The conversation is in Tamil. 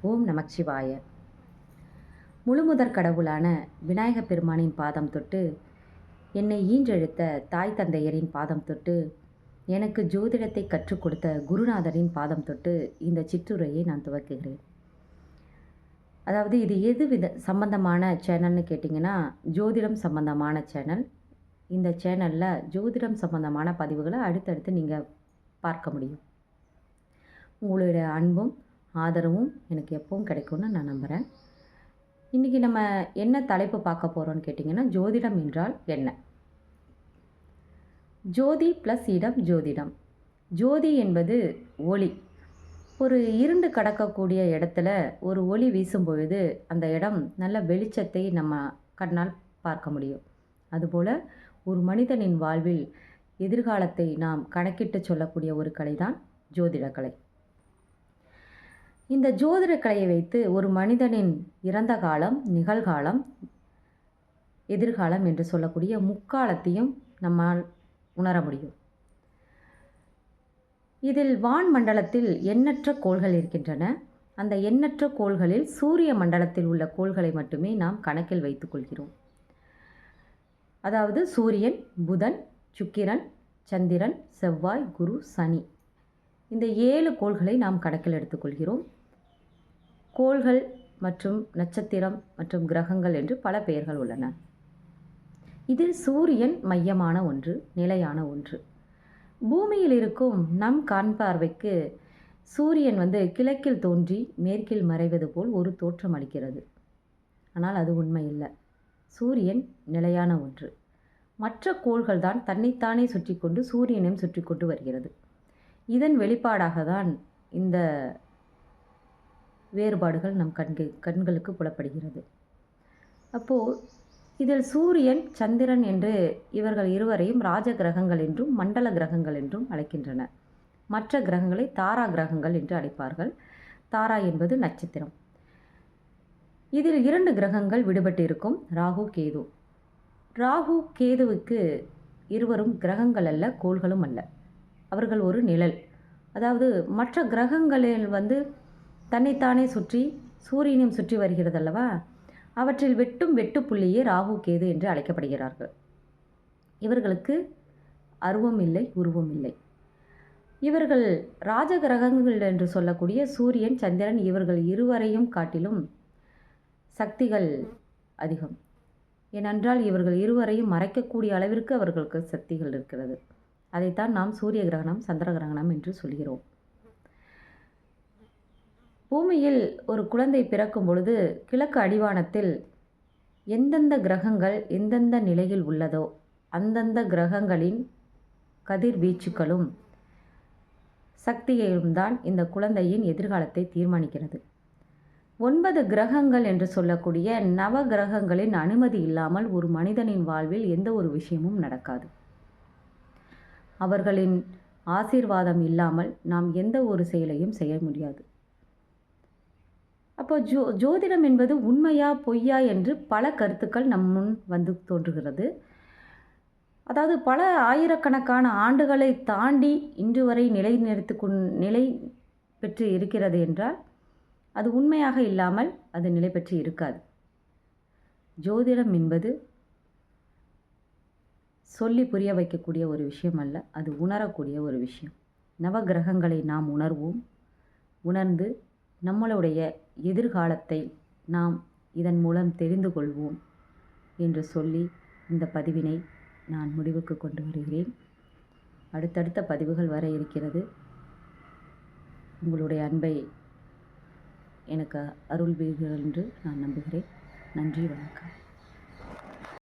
ஓம் நமச்சிவாய. முழுமுதற் கடவுளான விநாயகப் பெருமானின் பாதம் தொட்டு என்னை ஈன்றெழுத்த தாய் தந்தையரின் பாதம் தொட்டு எனக்கு ஜோதிடத்தை கற்றுக் கொடுத்த குருநாதரின் பாதம் தொட்டு இந்த சிற்றுரையை நான் துவக்குகிறேன். அதாவது இது எது வித சம்பந்தமான சேனல்னு கேட்டிங்கன்னா ஜோதிடம் சம்பந்தமான சேனல். இந்த சேனலில் ஜோதிடம் சம்பந்தமான பதிவுகளை அடுத்தடுத்து நீங்கள் பார்க்க முடியும். உங்களுடைய அன்பும் ஆதரவும் எனக்கு எப்பவும் கிடைக்கும்னு நான் நம்புகிறேன் இன்றைக்கி நம்ம என்ன தலைப்பு பார்க்க போகிறோன்னு கேட்டிங்கன்னா ஜோதிடம் என்றால் என்ன? ஜோதி ப்ளஸ் இடம் ஜோதிடம். ஜோதி என்பது ஒளி. ஒரு இருண்டு கடக்கக்கூடிய இடத்துல ஒரு ஒளி வீசும் பொழுது அந்த இடம் நல்ல வெளிச்சத்தை நம்ம கண்ணால் பார்க்க முடியும். அதுபோல் ஒரு மனிதனின் வாழ்வில் எதிர்காலத்தை நாம் கணக்கிட்டு சொல்லக்கூடிய ஒரு கலை தான் ஜோதிடக்கலை. இந்த ஜோதிட கலையை வைத்து ஒரு மனிதனின் இறந்த காலம் நிகழ்காலம் எதிர்காலம் என்று சொல்லக்கூடிய முக்காலத்தையும் நம்மால் உணர முடியும். இதில் வான் மண்டலத்தில் எண்ணற்ற கோள்கள் இருக்கின்றன. அந்த எண்ணற்ற கோள்களில் சூரிய மண்டலத்தில் உள்ள கோள்களை மட்டுமே நாம் கணக்கில் வைத்துக்கொள்கிறோம் அதாவது சூரியன் புதன் சுக்கிரன் சந்திரன் செவ்வாய் குரு சனி. இந்த ஏழு கோள்களை நாம் கணக்கில் எடுத்துக்கொள்கிறோம் கோள்கள் மற்றும் நட்சத்திரம் மற்றும் கிரகங்கள் என்று பல பெயர்கள் உள்ளன. இதில் சூரியன் மையமான ஒன்று நிலையான ஒன்று. பூமியில் இருக்கும் நம் கண் பார்வைக்கு சூரியன் வந்து கிழக்கில் தோன்றி மேற்கில் மறைவது போல் ஒரு தோற்றம் அளிக்கிறது. ஆனால் அது உண்மை இல்லை. சூரியன் நிலையான ஒன்று. மற்ற கோள்கள் தான் தன்னைத்தானே சுற்றி கொண்டு சூரியனையும் சுற்றி கொண்டு வருகிறது. இதன் வெளிப்பாடாக தான் இந்த வேறுபாடுகள் நம் கண்கு கண்களுக்கு புலப்படுகிறது. அப்போது இதில் சூரியன் சந்திரன் என்று இவர்கள் இருவரையும் ராஜ கிரகங்கள் என்றும் மண்டல கிரகங்கள் என்றும் அழைக்கின்றன. மற்ற கிரகங்களை தாரா கிரகங்கள் என்று அழைப்பார்கள். தாரா என்பது நட்சத்திரம். இதில் இரண்டு கிரகங்கள் விடுபட்டு இருக்கும் ராகு கேது. ராகு கேதுவுக்கு இருவரும் கிரகங்கள் அல்ல கோள்களும் அல்ல. அவர்கள் ஒரு நிழல். அதாவது மற்ற கிரகங்களில் வந்து தன்னைத்தானே சுற்றி சூரியனையும் சுற்றி வருகிறது அல்லவா அவற்றில் வெட்டும் வெட்டுப்புள்ளியே ராகு கேது என்று அழைக்கப்படுகிறார்கள். இவர்களுக்கு அருவம் இல்லை உருவம் இல்லை. இவர்கள் ராஜகிரகங்கள் என்று சொல்லக்கூடிய சூரியன் சந்திரன் இவர்கள் இருவரையும் காட்டிலும் சக்திகள் அதிகம். ஏனென்றால் இவர்கள் இருவரையும் மறைக்கக்கூடிய அளவிற்கு அவர்களுக்கு சக்திகள் இருக்கிறது. அதைத்தான் நாம் சூரிய கிரகணம் சந்திர கிரகணம் என்று சொல்கிறோம். பூமியில் ஒரு குழந்தை பிறக்கும் பொழுது கிழக்கு அடிவானத்தில் எந்தெந்த கிரகங்கள் எந்தெந்த நிலையில் உள்ளதோ அந்தந்த கிரகங்களின் கதிர்வீச்சுக்களும் சக்தியையும் தான் இந்த குழந்தையின் எதிர்காலத்தை தீர்மானிக்கிறது. ஒன்பது கிரகங்கள் என்று சொல்லக்கூடிய நவ கிரகங்களின் அனுமதி இல்லாமல் ஒரு மனிதனின் வாழ்வில் எந்த ஒரு விஷயமும் நடக்காது. அவர்களின் ஆசீர்வாதம் இல்லாமல் நாம் எந்த ஒரு செயலையும் செய்ய முடியாது. அப்போ ஜோ ஜோதிடம் என்பது உண்மையா பொய்யா என்று பல கருத்துக்கள் நம் முன் வந்து தோன்றுகிறது. அதாவது பல ஆயிரக்கணக்கான ஆண்டுகளை தாண்டி இன்று வரை நிலைநிறுத்து கொண் நிலை பெற்று இருக்கிறது என்றால் அது உண்மையாக இல்லாமல் அது நிலை பெற்று இருக்காது. ஜோதிடம் என்பது சொல்லி புரிய வைக்கக்கூடிய ஒரு விஷயம் அல்ல அது உணரக்கூடிய ஒரு விஷயம். நவகிரகங்களை நாம் உணர்வோம் உணர்ந்து நம்மளுடைய எதிர்காலத்தை நாம் இதன் மூலம் தெரிந்து கொள்வோம் என்று சொல்லி இந்த பதிவினை நான் முடிவுக்கு கொண்டு வருகிறேன். அடுத்தடுத்த பதிவுகள் வர இருக்கிறது. உங்களுடைய அன்பை எனக்கு அருள்வீர்கள் என்று நான் நம்புகிறேன். நன்றி வணக்கம்.